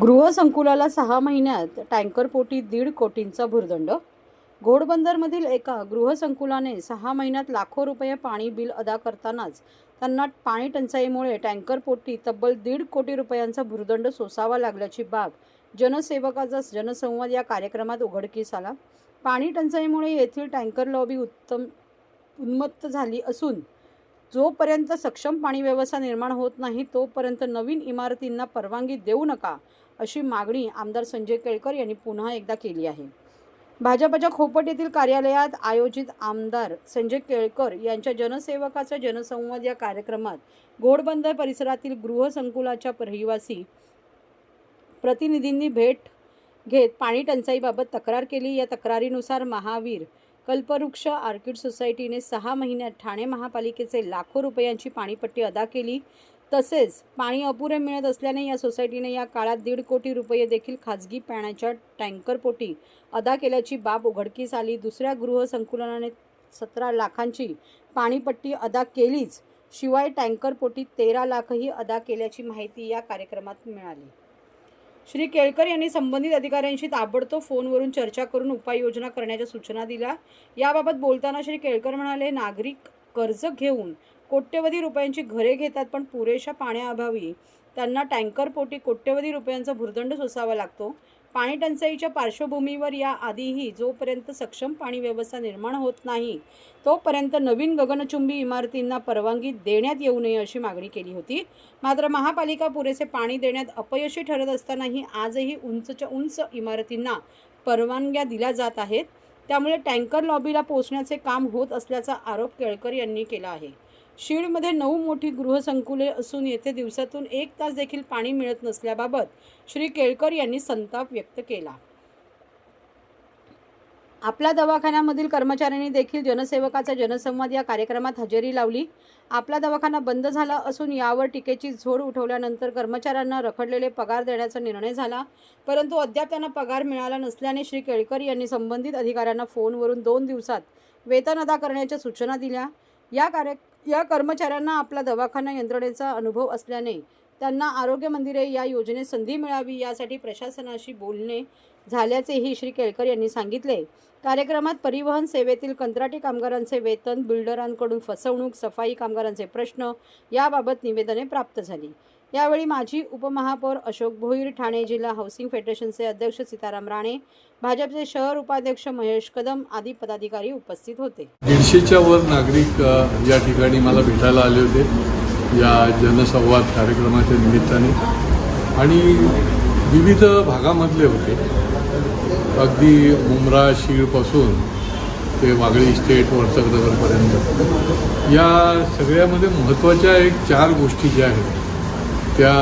गृहसंकुलाला सहा महिन्यात टँकरपोटी दीड कोटींचा भुर्दंड. घोडबंदरमधील एका गृहसंकुलाने सहा महिन्यात लाखो रुपये पाणी बिल अदा करतानाच त्यांना पाणी टंचाईमुळे टँकरपोटी तब्बल दीड कोटी रुपयांचा भुर्दंड सोसावा लागल्याची बाब जनसेवकाचा जनसंवाद या कार्यक्रमात उघडकीस आला. पाणी टंचाईमुळे येथील टँकर लॉबी उत्तम उन्मत्त झाली असून जोपर्यंत सक्षम पाणी व्यवस्था निर्माण होत नाही तोपर्यंत नवीन इमारतींना परवानगी देऊ नका अशी मागणी आमदार संजय केळकर यांनी पुन्हा एकदा केली आहे. भाजपच्या खोपट येथील कार्यालयात आयोजित आमदार संजय केळकर यांच्या जनसेवकाचा जनसंवाद या कार्यक्रमात घोडबंदर परिसरातील गृहसंकुलाच्या रहिवासी प्रतिनिधींनी भेट घेत पाणी टंचाईबाबत तक्रार केली. या तक्रारीनुसार महावीर कल्पवृक्ष आर्किड सोसायटीने सहा महिन्यात ठाणे महापालिकेचे लाखो रुपयांची पाणीपट्टी अदा केली. तसेच पाणी अपुरे मिळत असल्याने या सोसायटीने या काळात दीड कोटी रुपये देखील खाजगी पाण्याच्या टँकरपोटी अदा केल्याची बाब उघडकीस आली. दुसऱ्या गृहसंकुलनाने सतरा लाखांची पाणीपट्टी अदा केलीच. शिवाय टँकरपोटी तेरा लाखही अदा केल्याची माहिती या कार्यक्रमात मिळाली. श्री केळकर यांनी संबंधित अधिकाऱ्यांशी ताबडतोब फोनवरून चर्चा करून उपाययोजना करण्याच्या सूचना दिल्या. याबाबत बोलताना श्री केळकर म्हणाले नागरिक कर्ज घेऊन कोट्यवधी रुपयांची घरे घेतात पण पुरेशा पाण्याअभावी त्यांना टँकरपोटी कोट्यवधी रुपयांचा भुर्दंड सोसावा लागतो. पाणी टंचाईच्या पार्श्वभूमीवर या आधीही जोपर्यंत सक्षम पाणी व्यवस्था निर्माण होत नाही तोपर्यंत नवीन गगनचुंबी इमारतींना परवानगी देण्यात येऊ नये अशी मागणी केली होती. मात्र महापालिका पुरेसे पाणी देण्यात अपयशी ठरत असतानाही आजही उंचच्या उंच इमारतींना परवानग्या दिल्या जात आहेत. त्यामुळे टँकर लॉबीला पोहोचण्याचे काम होत असल्याचा आरोप केळकर यांनी केला आहे. शीडमध्ये नऊ मोठी गृहसंकुले असून येथे दिवसातून एक तास देखील पाणी मिळत नसल्याबाबत श्री केळकर यांनी संताप व्यक्त केला. आपल्या दवाखान्यामधील कर्मचाऱ्यांनी देखील जनसेवकाचा जनसंवाद या कार्यक्रमात हजेरी लावली. आपला दवाखाना बंद झाला असून यावर टीकेची झोड उठवल्यानंतर कर्मचाऱ्यांना रखडलेले पगार देण्याचा निर्णय झाला. परंतु अद्याप त्यांना पगार मिळाला नसल्याने श्री केळकर यांनी संबंधित अधिकाऱ्यांना फोनवरून दोन दिवसात वेतन अदा करण्याच्या सूचना दिल्या. या कार्य या कर्मचाऱ्यांना आपला दवाखाना यंत्रणेचा अनुभव असल्याने त्यांना आरोग्य मंदिरे या योजनेत संधी मिळावी यासाठी प्रशासनाशी बोलणे झाल्याचेही श्री केळकर यांनी सांगितले. कार्यक्रमात परिवहन सेवेतील कंत्राटी कामगारांचे वेतन बिल्डरांकडून फसवणूक सफाई कामगारांचे प्रश्न याबाबत निवेदने प्राप्त झाली. यावेळी माजी उपमहापौर अशोक भोईर ठाणे जिल्हा हाऊसिंग फेडरेशनचे अध्यक्ष सीताराम राणे भाजपचे शहर उपाध्यक्ष महेश कदम आदी पदाधिकारी उपस्थित होते. दीडशेच्या वर नागरिक या ठिकाणी मला भेटायला आले होते या जनसंवाद कार्यक्रमाच्या निमित्ताने. आणि विविध भागामधले होते. अगदी मुंब्रा शीळपासून ते वागळी इस्टेट वर्तकनगरपर्यंत या सगळ्यामध्ये महत्त्वाच्या एक चार गोष्टी ज्या आहेत त्या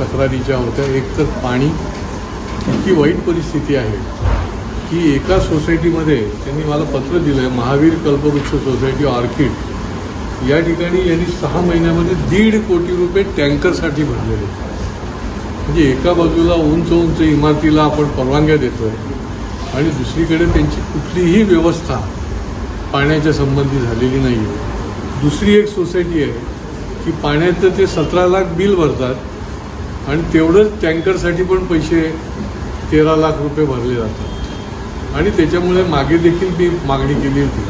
तक्रारीच्या होत्या. एक तर पाणी इतकी वाईट परिस्थिती आहे की एका सोसायटीमध्ये त्यांनी मला पत्र दिलं आहे महावीर कल्पवृक्ष सोसायटी ऑर्किड. या ठिकाणी यांनी सहा महिन्यामध्ये दीड कोटी रुपये टँकरसाठी भरलेले. म्हणजे एका बाजूला उंच उंच इमारतीला आपण परवानग्या देतोय आणि दुसरीकडे त्यांची कुठलीही व्यवस्था पाण्याच्या संबंधी झालेली नाही आहे दुसरी एक सोसायटी आहे की पाण्याचं ते सतरा लाख बिल भरतात आणि तेवढंच टँकरसाठी पण पैसे तेरा लाख रुपये भरले जातात. आणि त्याच्यामुळे मागे देखील मी मागणी केली होती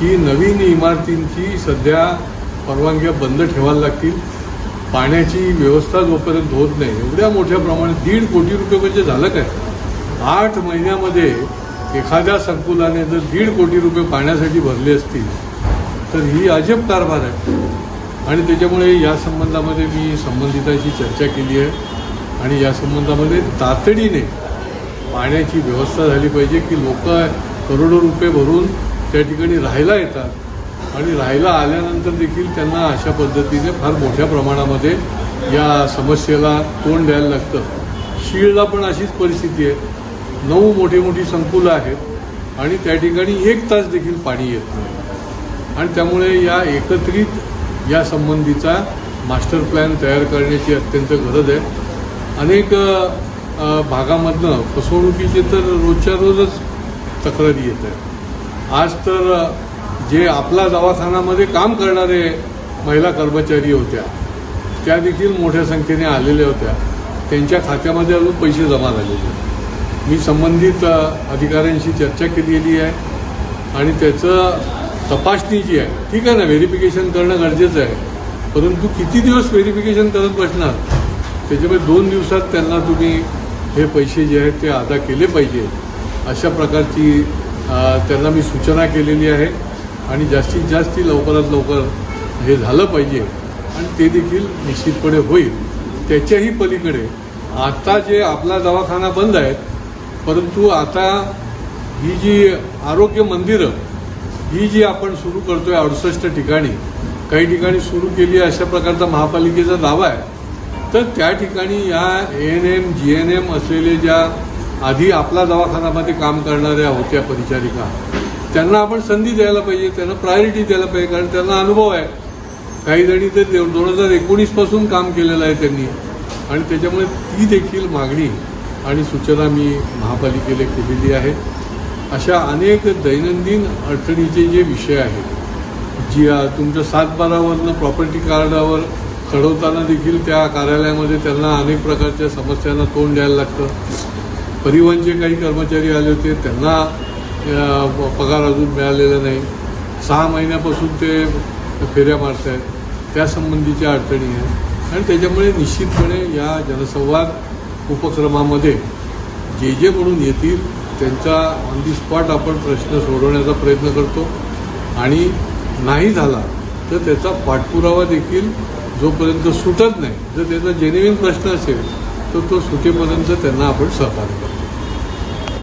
की नवीन इमारतींची सध्या परवानग्या बंद ठेवायला लागतील. पाण्याची व्यवस्था जोपर्यंत होत नाही एवढ्या मोठ्या प्रमाणात दीड कोटी रुपये म्हणजे झालं काय? आठ महिन्यामध्ये एखाद्या संकुलाने जर दीड कोटी रुपये पाण्यासाठी भरले असतील तर ही अजब कारभार आहे. आणि त्याच्यामुळे या संबंधामध्ये मी संबंधिताशी चर्चा केली आहे. आणि या संबंधामध्ये तातडीने पाण्याची व्यवस्था झाली पाहिजे की लोक करोडो रुपये भरून त्या ठिकाणी राहायला येतात. आणि राहायला आल्यानंतर देखील त्यांना अशा पद्धतीने फार मोठ्या प्रमाणामध्ये या समस्येला तोंड द्यायला लागतं. शीळला पण अशीच परिस्थिती आहे. नऊ मोठी मोठी संकुलं आहेत आणि त्या ठिकाणी एक तास देखील पाणी येत नाही. आणि त्यामुळे या एकत्रित या संबंधीचा मास्टर प्लॅन तयार करण्याची अत्यंत गरज आहे. अनेक भागामधनं फसवणुकीचे तर रोजच्या रोजच तक्रारी येत आहे आज तर जे आपला दवाखान्यामध्ये काम करणारे महिला कर्मचारी होत्या त्या देखील मोठ्या संख्येने आलेल्या होत्या. त्यांच्या खात्यामध्ये अजून पैसे जमा झालेले मी संबंधित अधिकाऱ्यांशी चर्चा केलेली आहे आणि त्याचं तपासणी जी आहे ठीक आहे ना व्हेरिफिकेशन करणं गरजेचं आहे. परंतु किती दिवस व्हेरिफिकेशन करत बसणार? त्याच्यामुळे दोन दिवसात त्यांना तुम्ही हे पैसे जे आहेत ते अदा केले पाहिजे. अशा प्रकारची त्यांना मी सूचना केलेली आहे. आणि जास्तीत जास्त लवकरात लवकर हे झालं पाहिजे. आणि ते देखील निश्चितपणे होईल. त्याच्याही पलीकडे आता जे आपला दवाखाना बंद आहेत परंतु आता ही जी आरोग्य मंदिरं ही जी आपण सुरू करतोय अडुसष्ट ठिकाणी काही ठिकाणी सुरू केली अशा प्रकारचा महापालिकेचा दावा आहे. तर त्या ठिकाणी या A N M G N M असलेले ज्या आधी आपला दवाखान्यामध्ये काम करणाऱ्या होत्या परिचारिका त्यांना आपण संधी द्यायला पाहिजे त्यांना प्रायोरिटी द्यायला पाहिजे कारण त्यांना अनुभव आहे. काही जणी तर दोन हजार एकोणीसपासून काम केलेलं आहे त्यांनी आणि त्याच्यामुळे ती देखील मागणी आणि सूचना मी महापालिकेला केलेली आहे. अशा अनेक दैनंदिन अडचणीचे जे विषय आहेत जी तुमच्या सातबारावरनं प्रॉपर्टी कार्डावर चढवताना देखील त्या कार्यालयामध्ये त्यांना अनेक प्रकारच्या समस्यांना तोंड द्यायला लागतं. परिवहनचे काही कर्मचारी आले होते त्यांना पगार अजून मिळालेला नाही. सहा महिन्यापासून ते फेऱ्या मारत आहेत त्यासंबंधीच्या अडचणी आहेत. आणि त्याच्यामुळे निश्चितपणे या जनसंवाद उपक्रमामध्ये जे जे म्हणून येतील त्यांचा ऑन दी स्पॉट आपण प्रश्न सोडवण्याचा प्रयत्न करतो. आणि नाही झाला तर त्याचा पाठपुरावा देखील जोपर्यंत सुटत नाही जर त्याचा जेन्युइन प्रश्न असेल तर तो सुटेपर्यंत त्यांना आपण सहकार्य करतो.